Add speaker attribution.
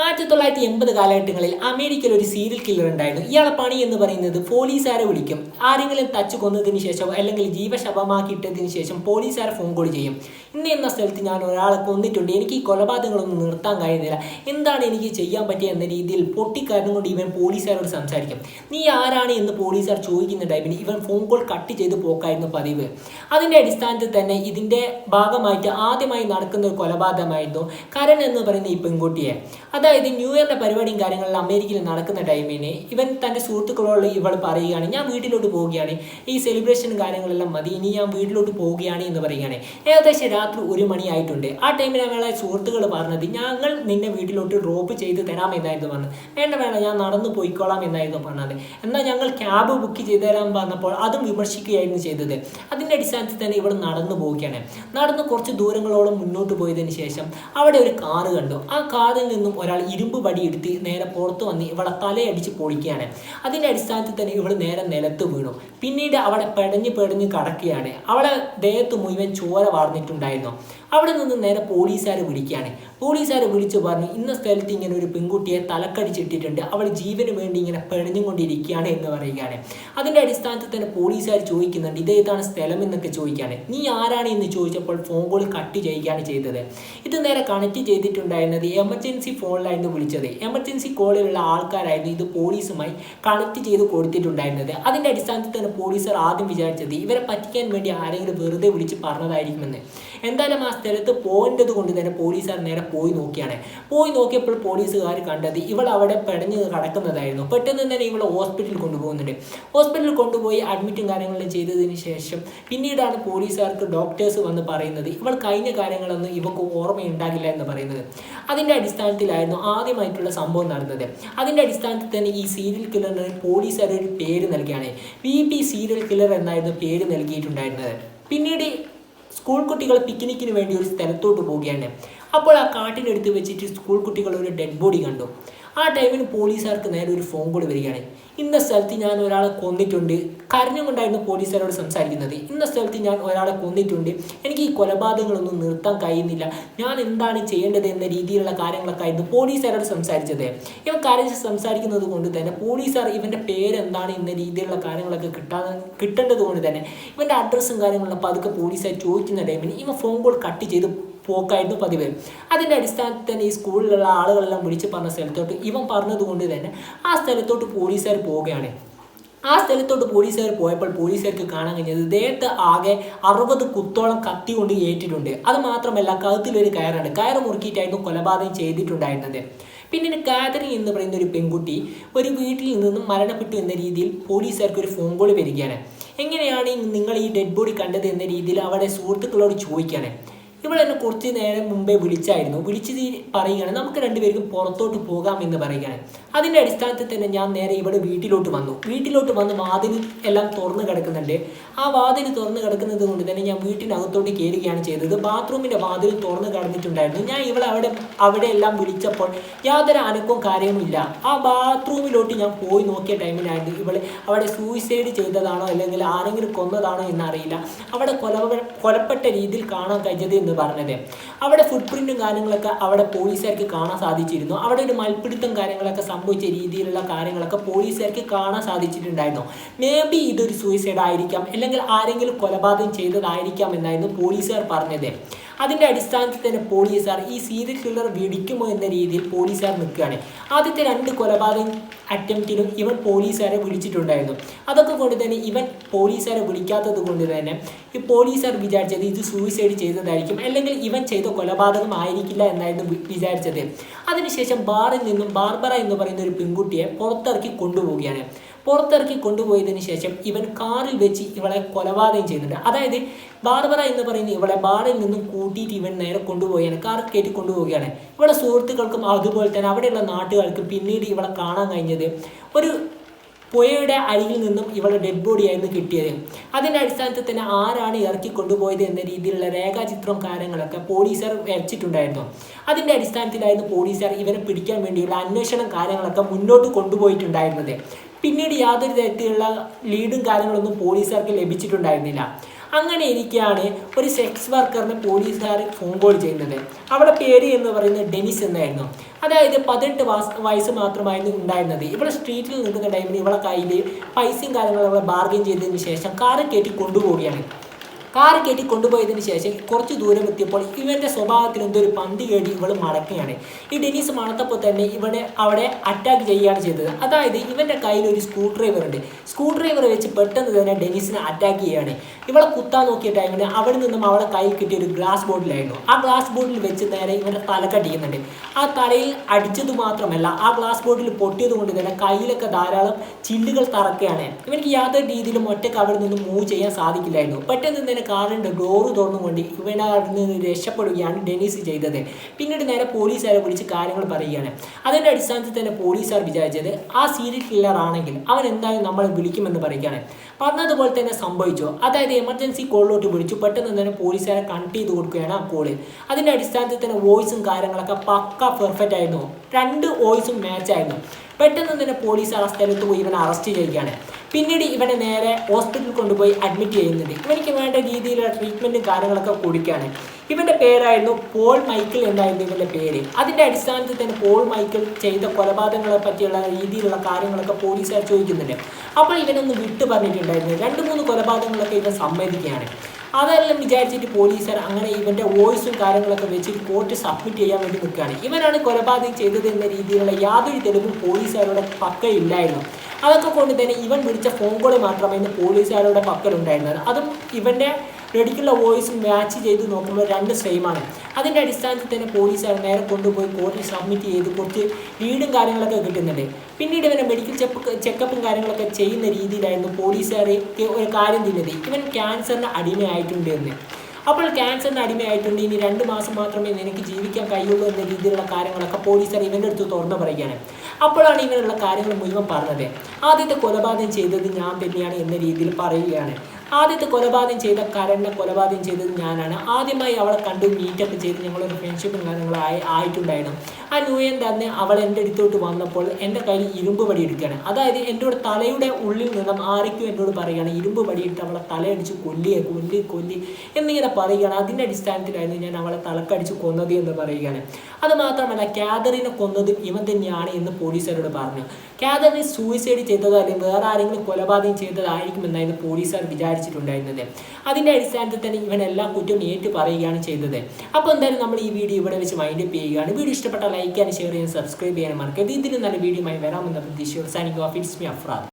Speaker 1: ആയിരത്തി തൊള്ളായിരത്തി എൺപത് കാലഘട്ടങ്ങളിൽ അമേരിക്കയിൽ ഒരു സീരിയൽ കില്ലർ ഉണ്ടായിരുന്നു. ഇയാളെ പണി എന്ന് പറയുന്നത് പോലീസുകാരെ വിളിക്കും. ആരെങ്കിലും തച്ച് കൊന്നതിന് ശേഷം അല്ലെങ്കിൽ ജീവശവമാക്കിയിട്ടതിന് ശേഷം പോലീസുകാരെ ഫോൺ കോൾ ചെയ്യും. ഇന്ന് എന്ന സ്ഥലത്ത് ഞാൻ ഒരാളെ കൊന്നിട്ടുണ്ട്. എനിക്ക് ഈ കൊലപാതകങ്ങളൊന്നും നിർത്താൻ കഴിയുന്നില്ല. എന്താണ് എനിക്ക് ചെയ്യാൻ പറ്റിയ എന്ന രീതിയിൽ പൊട്ടിക്കാരനും കൊണ്ട് ഇവൻ പോലീസുകാരോട് സംസാരിക്കും. നീ ആരാണ്? എന്ന് പോലീസുകാർ ചോദിക്കുന്ന ടൈമിന് ഇവൻ ഫോൺ കോൾ കട്ട് ചെയ്ത് പോക്കായിരുന്നു പതിവ്. അതിന്റെ അടിസ്ഥാനത്തിൽ തന്നെ ഇതിന്റെ ഭാഗമായിട്ട് ആദ്യമായി നടക്കുന്ന ഒരു കൊലപാതകമായിരുന്നു കരൺ എന്ന് പറയുന്ന ഈ പെൺകുട്ടിയെ. അതായത് ന്യൂ ഇയറിന്റെ പരിപാടിയും കാര്യങ്ങളിൽ അമേരിക്കയിൽ നടക്കുന്ന ടൈമിന് ഇവൻ തന്റെ സുഹൃത്തുക്കളോട് ഇവൾ പറയുകയാണ് ഞാൻ വീട്ടിലോട്ട് പോവുകയാണ്. ഈ സെലിബ്രേഷൻ കാര്യങ്ങളെല്ലാം മതി. ഇനി ഞാൻ വീട്ടിലോട്ട് പോവുകയാണ് എന്ന് പറയുകയാണ്. ഏകദേശം രാത്രി ഒരു മണിയായിട്ടുണ്ട്. ആ ടൈമിൽ അവളെ സുഹൃത്തുക്കൾ പറഞ്ഞത് ഞങ്ങൾ നിന്നെ വീട്ടിലോട്ട് ഡ്രോപ്പ് ചെയ്ത് തരാം എന്നായിരുന്നു പറഞ്ഞത്. വേണ്ട വേണ്ട ഞാൻ നടന്നു പോയിക്കോളാം എന്നായിരുന്നു പറഞ്ഞത്. എന്നാൽ ഞങ്ങൾ ക്യാബ് ബുക്ക് ചെയ്ത് തരാൻ പറഞ്ഞപ്പോൾ അതും വിമർശിക്കുകയായിരുന്നു ചെയ്തത്. അതിന്റെ അടിസ്ഥാനത്തിൽ തന്നെ ഇവിടെ നടന്നു പോവുകയാണ്. നടന്ന് കുറച്ച് ദൂരങ്ങളോളം മുന്നോട്ട് പോയതിന് ശേഷം അവിടെ ഒരു കാറ് കണ്ടു. ആ കാറിൽ നിന്നും ഒരാൾ ഇരുമ്പ് വടി എടുത്ത് നേരെ പുറത്ത് വന്ന് ഇവളെ തലയടിച്ച് പൊളിക്കുകയാണ്. അതിന്റെ അടിസ്ഥാനത്തിൽ തന്നെ ഇവൾ നേരെ നിലത്ത് വീണു. പിന്നീട് അവിടെ പെടഞ്ഞ് പെടഞ്ഞ് കടക്കുകയാണ്. അവളെ ദേഹത്ത് മുഴുവൻ ചോര വാർന്നിട്ടുണ്ടായിരുന്നു. അവിടെ നിന്ന് നേരെ പോലീസുകാർ വിളിക്കുകയാണ്. പോലീസുകാർ വിളിച്ച് പറഞ്ഞു ഇന്ന സ്ഥലത്ത് ഇങ്ങനെ ഒരു പെൺകുട്ടിയെ തലക്കടിച്ചിട്ടിട്ടുണ്ട്. അവൾ ജീവന് വേണ്ടി ഇങ്ങനെ പെടഞ്ഞുകൊണ്ടിരിക്കുകയാണ് എന്ന് പറയുകയാണ്. അതിന്റെ അടിസ്ഥാനത്തിൽ തന്നെ പോലീസുകാർ ചോദിക്കുന്നുണ്ട് ഇതേതാണ് സ്ഥലം എന്നൊക്കെ ചോദിക്കുകയാണ്. നീ ആരാണ് എന്ന് ചോദിച്ചപ്പോൾ ഫോൺ കോൾ കട്ട് ചെയ്യുകയാണ് ചെയ്തത്. ഇത് നേരെ കണക്ട് ചെയ്തിട്ടുണ്ടായിരുന്നത് എമർജൻസി ഫോണിലായിരുന്നു വിളിച്ചത്. എമർജൻസി കോളിലുള്ള ആൾക്കാരായിരുന്നു ഇത് പോലീസുമായി കണക്ട് ചെയ്ത് കൊടുത്തിട്ടുണ്ടായിരുന്നത്. അതിന്റെ അടിസ്ഥാനത്തിൽ തന്നെ പോലീസുകാർ ആദ്യം വിചാരിച്ചത് ഇവരെ പറ്റിക്കാൻ വേണ്ടി ആരെങ്കിലും വെറുതെ വിളിച്ച് പറഞ്ഞതായിരിക്കുമെന്ന്. എന്തായാലും ആ സ്ഥലത്ത് പോകേണ്ടത് കൊണ്ട് തന്നെ പോലീസുകാർ നേരെ പോയി നോക്കിയാണ്. പോയി നോക്കിയപ്പോൾ പോലീസുകാർ കണ്ടത് ഇവൾ അവിടെ പെടഞ്ഞ് കിടക്കുന്നതായിരുന്നു പെട്ടെന്ന് തന്നെ ഇവൾ ഹോസ്പിറ്റലിൽ കൊണ്ടുപോകുന്നുണ്ട്. ഹോസ്പിറ്റലിൽ കൊണ്ടുപോയി അഡ്മിറ്റും കാര്യങ്ങളും ചെയ്തതിന് ശേഷം പിന്നീടാണ് പോലീസുകാർക്ക് ഡോക്ടേഴ്സ് വന്ന് പറയുന്നത് ഇവൾ കഴിഞ്ഞ കാര്യങ്ങളൊന്നും ഇവക്ക് ഓർമ്മയുണ്ടാകില്ല എന്ന് പറയുന്നത്. അതിന്റെ അടിസ്ഥാനത്തിലായിരുന്നു ആദ്യമായിട്ടുള്ള സംഭവം നടന്നത്. അതിന്റെ അടിസ്ഥാനത്തിൽ തന്നെ ഈ സീരിയൽ കില്ലറിന് പോലീസുകാർ ഒരു പേര് നൽകിയാണ്. വി പി സീരിയൽ കില്ലർ എന്നായിരുന്നു പേര് നൽകിയിട്ടുണ്ടായിരുന്നത്. പിന്നീട് സ്കൂൾ കുട്ടികൾ പിക്നിക്കിന് വേണ്ടി ഒരു സ്ഥലത്തോട്ട് പോവുകയാണ്. അപ്പോൾ ആ കാട്ടിനടുത്ത് വെച്ചിട്ട് സ്കൂൾ കുട്ടികൾ ഒരു ഡെഡ് ബോഡി കണ്ടു. ആ ടൈമിന് പോലീസുകാർക്ക് നേരെ ഒരു ഫോൺ കോൾ വരികയാണ്. ഇന്ന സ്ഥലത്ത് ഞാൻ ഒരാളെ കൊന്നിട്ടുണ്ട്. കരഞ്ഞുകൊണ്ടായിരുന്നു പോലീസുകാരോട് സംസാരിക്കുന്നത്. ഇന്ന സ്ഥലത്ത് ഞാൻ ഒരാളെ കൊന്നിട്ടുണ്ട്. എനിക്ക് ഈ കൊലപാതകങ്ങളൊന്നും നിർത്താൻ കഴിയുന്നില്ല. ഞാൻ എന്താണ് ചെയ്യേണ്ടത് എന്ന രീതിയിലുള്ള കാര്യങ്ങളൊക്കെ ആയിരുന്നു പോലീസുകാരോട് സംസാരിച്ചത്. ഇവൻ കരഞ്ഞ് സംസാരിക്കുന്നത് കൊണ്ട് തന്നെ പോലീസുകാർ ഇവന്റെ പേരെന്താണ് എന്ന രീതിയിലുള്ള കാര്യങ്ങളൊക്കെ കിട്ടാൻ കിട്ടേണ്ടത് കൊണ്ട് തന്നെ ഇവന്റെ അഡ്രസ്സും കാര്യങ്ങളൊക്കെ പതുക്കെ പോലീസുകാർ ചോദിക്കുന്ന ടൈമിന് ഇവൻ ഫോൺ കോൾ കട്ട് ചെയ്ത് പോക്കായിരുന്നു പതിവ്. അതിന്റെ അടിസ്ഥാനത്തിൽ തന്നെ ഈ സ്കൂളിലുള്ള ആളുകളെല്ലാം വിളിച്ച് പറഞ്ഞ സ്ഥലത്തോട്ട് ഇവൻ പറഞ്ഞതുകൊണ്ട് തന്നെ ആ സ്ഥലത്തോട്ട് പോലീസുകാർ പോവുകയാണ്. ആ സ്ഥലത്തോട്ട് പോലീസുകാർ പോയപ്പോൾ പോലീസുകാർക്ക് കാണാൻ കഴിഞ്ഞത് ദേഹത്ത് ആകെ അറുപത് കുത്തോളം കത്തി കൊണ്ട് ഏറ്റിട്ടുണ്ട്. അത് മാത്രമല്ല കഴുത്തിലൊരു കയറുണ്ട് കയറ് മുറുക്കിയിട്ടായിരുന്നു കൊലപാതകം ചെയ്തിട്ടുണ്ടായിരുന്നത്. പിന്നെ കാതറിൻ എന്ന് പറയുന്ന ഒരു പെൺകുട്ടി ഒരു വീട്ടിൽ നിന്നും മരണപ്പെട്ടു എന്ന രീതിയിൽ പോലീസുകാർക്ക് ഒരു ഫോൺ കോൾ വരികയാണ്. എങ്ങനെയാണ് നിങ്ങൾ ഈ ഡെഡ് ബോഡി കണ്ടത് എന്ന രീതിയിൽ അവിടെ സുഹൃത്തുക്കളോട് ചോദിക്കുകയാണ്. ഇവൾ എന്നെ കുറച്ച് നേരം മുമ്പേ വിളിച്ചായിരുന്നു. വിളിച്ച് പറയുകയാണ് നമുക്ക് രണ്ടുപേർക്കും പുറത്തോട്ട് പോകാം എന്ന് പറയുകയാണ്. അതിന്റെ അടിസ്ഥാനത്തിൽ തന്നെ ഞാൻ നേരെ ഇവിടെ വീട്ടിലോട്ട് വന്നു. വീട്ടിലോട്ട് വന്ന് വാതിൽ എല്ലാം തുറന്ന് കിടക്കുന്നുണ്ട്. ആ വാതിൽ തുറന്ന് കിടക്കുന്നത് കൊണ്ട് തന്നെ ഞാൻ വീട്ടിനകത്തോട്ട് കയറുകയാണ് ചെയ്തത്. ബാത്റൂമിന്റെ വാതിൽ തുറന്ന് കിടന്നിട്ടുണ്ടായിരുന്നു. ഞാൻ ഇവളെ അവിടെ അവിടെ എല്ലാം വിളിച്ചപ്പോൾ യാതൊരു അനക്കവും കാര്യവുമില്ല ആ ബാത്റൂമിലോട്ട് ഞാൻ പോയി നോക്കിയ ടൈമിലായിട്ട് ഇവൾ അവിടെ സൂയിസൈഡ് ചെയ്തതാണോ അല്ലെങ്കിൽ ആരെങ്കിലും കൊന്നതാണോ എന്നറിയില്ല. അവിടെ കൊല കൊലപ്പെട്ട രീതിയിൽ കാണാൻ കഴിഞ്ഞത് എന്ന് പറഞ്ഞത്. അവിടെ ഫുട് പ്രിന്റും കാര്യങ്ങളൊക്കെ അവിടെ പോലീസുകാർക്ക് കാണാൻ സാധിച്ചിരുന്നു. അവിടെ ഒരു മൽപ്പിടുത്തം കാര്യങ്ങളൊക്കെ സംഭവിച്ച രീതിയിലുള്ള കാര്യങ്ങളൊക്കെ പോലീസുകാർക്ക് കാണാൻ സാധിച്ചിട്ടുണ്ടായിരുന്നു. മേ ബി ഇതൊരു സൂയിസൈഡ് ആയിരിക്കാം അല്ലെങ്കിൽ ആരെങ്കിലും കൊലപാതകം ചെയ്തതായിരിക്കാം എന്നായിരുന്നു പോലീസുകാർ പറഞ്ഞത്. അതിന്റെ അടിസ്ഥാനത്തിൽ തന്നെ പോലീസുകാർ ഈ സീരിയൽ കില്ലർ വെടിക്കുമോ എന്ന രീതിയിൽ പോലീസുകാർ നിൽക്കുകയാണ്. ആദ്യത്തെ രണ്ട് കൊലപാതകം അറ്റംപ്റ്റിലും ഇവൻ പോലീസുകാരെ വിളിച്ചിട്ടുണ്ടായിരുന്നു. അതൊക്കെ കൊണ്ട് തന്നെ ഇവൻ പോലീസുകാരെ വിളിക്കാത്തത് കൊണ്ട് തന്നെ ഈ പോലീസുകാർ വിചാരിച്ചത് ഇത് സൂയിസൈഡ് ചെയ്തതായിരിക്കും. അല്ലെങ്കിൽ ഇവൻ ചെയ്ത കൊലപാതകം ആയിരിക്കില്ല എന്നായിരുന്നു വിചാരിച്ചത്. അതിനുശേഷം ബാറിൽ നിന്നും ബാർബറ എന്ന് പറയുന്ന ഒരു പെൺകുട്ടിയെ പുറത്തിറക്കി കൊണ്ടുപോവുകയാണ്. പുറത്തിറക്കി കൊണ്ടുപോയതിനു ശേഷം ഇവൻ കാറിൽ വെച്ച് ഇവളെ കൊലപാതകം ചെയ്യുന്നുണ്ട്. അതായത് ബാർബറ എന്ന് പറയുന്ന ഇവളെ ബാറിൽ നിന്നും കൂട്ടിയിട്ട് ഇവൻ നേരെ കൊണ്ടുപോവുകയാണ്. കാർ കയറ്റി കൊണ്ടുപോവുകയാണ്. ഇവളെ സുഹൃത്തുക്കൾക്കും അതുപോലെ തന്നെ അവിടെയുള്ള നാട്ടുകാർക്കും പിന്നീട് ഇവളെ കാണാൻ കഴിഞ്ഞത് ഒരു പുഴയുടെ അരികിൽ നിന്നും ഇവളെ ഡെഡ് ബോഡിയായിരുന്നു കിട്ടിയത്. അതിന്റെ അടിസ്ഥാനത്തിൽ തന്നെ ആരാണ് ഇറക്കി കൊണ്ടുപോയത് എന്ന രീതിയിലുള്ള രേഖാചിത്രം കാര്യങ്ങളൊക്കെ പോലീസർ വരച്ചിട്ടുണ്ടായിരുന്നു. അതിന്റെ അടിസ്ഥാനത്തിലായിരുന്നു പോലീസുകാർ ഇവരെ പിടിക്കാൻ വേണ്ടിയുള്ള അന്വേഷണം കാര്യങ്ങളൊക്കെ മുന്നോട്ട് കൊണ്ടുപോയിട്ടുണ്ടായിരുന്നത്. പിന്നീട് യാതൊരു തരത്തിലുള്ള ലീഡും കാര്യങ്ങളൊന്നും പോലീസുകാർക്ക് ലഭിച്ചിട്ടുണ്ടായിരുന്നില്ല. അങ്ങനെ ഇരിക്കുകയാണ് ഒരു സെക്സ് വർക്കറിന് പോലീസുകാർ ഫോൺ കോൾ ചെയ്യുന്നത്. അവിടെ പേര് എന്ന് പറയുന്നത് ഡെനിസ് എന്നായിരുന്നു. അതായത് പതിനെട്ട് വയസ്സ് മാത്രമായിരുന്നു ഉണ്ടായിരുന്നത്. ഇവിടെ സ്ട്രീറ്റിൽ നിൽക്കുന്ന ടൈമിൽ ഇവളെ കയ്യിൽ പൈസയും കാര്യങ്ങളും അവളെ ബാർഗെയിൻ ചെയ്തതിന് ശേഷം കാറ് കയറ്റി കൊണ്ടുപോവുകയാണ്. കാറ് കയറ്റി കൊണ്ടുപോയതിന് ശേഷം കുറച്ച് ദൂരം എത്തിയപ്പോൾ ഇവന്റെ സ്വഭാവത്തിൽ എന്തൊരു പന്തി കേടി ഇവൾ മടക്കുകയാണ്. ഈ ഡെനീസ് മണത്തപ്പോൾ തന്നെ ഇവനെ അവിടെ അറ്റാക്ക് ചെയ്യുകയാണ് ചെയ്തത്. അതായത് ഇവന്റെ കയ്യിൽ ഒരു സ്ക്രൂ ഡ്രൈവർ ഉണ്ട്. സ്ക്രൂ ഡ്രൈവർ വെച്ച് പെട്ടെന്ന് തന്നെ ഡെനീസിനെ അറ്റാക്ക് ചെയ്യുകയാണ്. ഇവളെ കുത്താൻ നോക്കിയ ടൈമിൽ അവിടെ നിന്നും അവളെ കയ്യിൽ കിട്ടിയ ഒരു ഗ്ലാസ് ബോട്ടിലായിരുന്നു ആ ഗ്ലാസ് ബോട്ടിൽ വെച്ച് നേരെ ഇവന്റെ തലക്കടിക്കുന്നുണ്ട് ആ തലയിൽ അടിച്ചത് മാത്രമല്ല ആ ഗ്ലാസ് ബോട്ടിൽ പൊട്ടിയത് കൊണ്ട് തന്നെ കയ്യിലൊക്കെ ധാരാളം ചില്ലുകൾ തറക്കുകയാണ്. ഇവനിക്ക് യാതൊരു രീതിയിലും ഒറ്റയ്ക്ക് അവിടെ നിന്ന് മൂവ് ചെയ്യാൻ സാധിക്കില്ലായിരുന്നു. പെട്ടെന്ന് തന്നെ കാറിന്റെ ഡോറ് തുറന്നുകൊണ്ട് കൊണ്ട് അവിടെ നിന്ന് രക്ഷപ്പെടുകയാണ് ഡെനീസ് ചെയ്തത്. പിന്നീട് നേരെ പോലീസുകാരെ വിളിച്ച് കാര്യങ്ങൾ പറയുകയാണ്. അതിന്റെ അടിസ്ഥാനത്തിൽ തന്നെ പോലീസുകാർ വിചാരിച്ചത് ആ സീരിയൽ കില്ലർ ആണെങ്കിൽ അവൻ എന്തായാലും നമ്മളെ വിളിക്കുമെന്ന് പറയുകയാണ്. പറഞ്ഞതുപോലെ തന്നെ സംഭവിച്ചു. അതായത് എമർജൻസി കോളിലോട്ട് വിളിച്ചു. പെട്ടെന്ന് തന്നെ പോലീസുകാരെ കണക്ട് ചെയ്ത് കൊടുക്കുകയാണ് ആ കോൾ അതിന്റെ അടിസ്ഥാനത്തിൽ തന്നെ വോയിസും കാര്യങ്ങളൊക്കെ പക്ക പെർഫെക്റ്റ് ആയിരുന്നു. രണ്ട് വോയിസും മാച്ച് ആയിരുന്നു. പെട്ടെന്ന് തന്നെ പോലീസ് ആ സ്ഥലത്ത് പോയി ഇവനെ അറസ്റ്റ് ചെയ്യുകയാണ്. പിന്നീട് ഇവനെ നേരെ ഹോസ്പിറ്റലിൽ കൊണ്ടുപോയി അഡ്മിറ്റ് ചെയ്യുന്നുണ്ട്. ഇവനിക്ക് വേണ്ട രീതിയിലുള്ള ട്രീറ്റ്മെന്റും കാര്യങ്ങളൊക്കെ കൊടുക്കുകയാണ്. ഇവന്റെ പേരായിരുന്നു പോൾ മൈക്കിൾ എന്നായിരുന്നു ഇവന്റെ പേര്. അതിന്റെ അടിസ്ഥാനത്തിൽ തന്നെ പോൾ മൈക്കിൾ ചെയ്ത കൊലപാതകങ്ങളെ പറ്റിയുള്ള രീതിയിലുള്ള കാര്യങ്ങളൊക്കെ പോലീസുകാർ ചോദിക്കുന്നുണ്ട്. അപ്പോൾ ഇവനൊന്ന് വിട്ടു പറഞ്ഞിട്ടുണ്ടായിരുന്നു. രണ്ട് മൂന്ന് കൊലപാതകങ്ങളൊക്കെ ഇവൻ സമ്മതിക്കുകയാണ്. അതെല്ലാം വിചാരിച്ചിട്ട് പോലീസുകാർ അങ്ങനെ ഇവന്റെ വോയിസും കാര്യങ്ങളൊക്കെ വെച്ചിട്ട് കോർട്ട് സബ്മിറ്റ് ചെയ്യാൻ വേണ്ടി നിൽക്കുകയാണ്. ഇവനാണ് കൊലപാതകം ചെയ്തത് എന്ന രീതിയിലുള്ള യാതൊരു തെളിവും പോലീസുകാരുടെ പക്കയില്ലായിരുന്നു അതൊക്കെ കൊണ്ട് തന്നെ ഇവൻ വിളിച്ച ഫോൺ കോൾ മാത്രമേ ഇന്ന് പോലീസുകാരുടെ പക്കലുണ്ടായിരുന്നത്. അതും ഇവന്റെ റെഡിക്കുള്ള വോയിസ് മാച്ച് ചെയ്ത് നോക്കുമ്പോൾ രണ്ട് സെയിമാണ് അതിന്റെ അടിസ്ഥാനത്തിൽ തന്നെ പോലീസുകാർ നേരെ കൊണ്ടുപോയി കോർട്ടിൽ സബ്മിറ്റ് ചെയ്ത് കുറച്ച് ലീഡും കാര്യങ്ങളൊക്കെ കിട്ടുന്നുണ്ട്. പിന്നീട് ഇവനെ മെഡിക്കൽ ചെപ്പ് ചെക്കപ്പും കാര്യങ്ങളൊക്കെ ചെയ്യുന്ന രീതിയിലായിരുന്നു പോലീസുകാരെ ഒരു കാര്യം തിന്നത് ഇവൻ ക്യാൻസറിന് അടിമയായിട്ടുണ്ട് എന്ന്. അപ്പോൾ ക്യാൻസറിന് അടിമയായിട്ടുണ്ട്. ഇനി രണ്ട് മാസം മാത്രമേ നിനക്ക് ജീവിക്കാൻ കഴിയുള്ളൂ എന്ന രീതിയിലുള്ള കാര്യങ്ങളൊക്കെ പോലീസുകാർ ഇവന്റെ അടുത്ത് തുറന്നു പറയുകയാണ്. അപ്പോഴാണ് ഇവനുള്ള കാര്യങ്ങൾ മുഴുവൻ പറഞ്ഞത്. ആദ്യത്തെ കൊലപാതകം ചെയ്തത് ഞാൻ തന്നെയാണ് എന്ന രീതിയിൽ പറയുകയാണ്. ആദ്യത്തെ കൊലപാതകം ചെയ്ത കരണിനെ കൊലപാതകം ചെയ്തത് ഞാനാണ്. ആദ്യമായി അവളെ കണ്ടു മീറ്റപ്പ് ചെയ്ത് ഞങ്ങളൊരു ഫ്രണ്ട്ഷിപ്പും കാര്യങ്ങളായി ആയിട്ടുണ്ടായിരുന്നു. ആ ന്യൂയൻ തന്നെ അവൾ എന്റെ അടുത്തോട്ട് വന്നപ്പോൾ എന്റെ കയ്യിൽ ഇരുമ്പ് വടി എടുക്കുകയാണ് അതായത് എന്റെ തലയുടെ ഉള്ളിൽ നിന്നും ആരൊക്കെയോ എന്നോട് പറയുകയാണ് ഇരുമ്പ് വടിയിട്ട് അവളെ തലയടിച്ച് കൊല്ലിയെ കൊല്ലി കൊല്ലി എന്നിങ്ങനെ പറയുകയാണ്. അതിന്റെ അടിസ്ഥാനത്തിലായിരുന്നു ഞാൻ അവളെ തലക്കടിച്ച് കൊന്നത് എന്ന് പറയുകയാണ്. അതുമാത്രമല്ല മാത്രമല്ല കൊന്നത് ഇവൻ തന്നെയാണ് എന്ന് പോലീസുകാരോട് പറഞ്ഞു. കാതറിനെ സൂയിസൈഡ് ചെയ്തതോ അല്ലെങ്കിൽ വേറെ ആരെങ്കിലും കൊലപാതകം ചെയ്തതായിരിക്കുമെന്നായിരുന്നു പോലീസുകാർ വിചാരിച്ചിട്ടുണ്ടായിരുന്നത്. അതിന്റെ അടിസ്ഥാനത്തിൽ തന്നെ ഇവൻ എല്ലാ കുറ്റവും ഏറ്റു പറയുകയാണ് ചെയ്തത്. അപ്പോൾ എന്തായാലും നമ്മൾ ഈ വീഡിയോ ഇവിടെ വെച്ച് മൈൻഡ് അപ്പ് ചെയ്യുകയാണ്. വീഡിയോ ഇഷ്ടപ്പെട്ട ലൈക്ക് ചെയ്യാനും ഷെയർ ചെയ്യാനും സബ്സ്ക്രൈബ് ചെയ്യാനും മറക്കരുത്. ഇതിലും നല്ല വീഡിയോ വരാമെന്ന പ്രതീക്ഷയോട് signing off it's me Afrad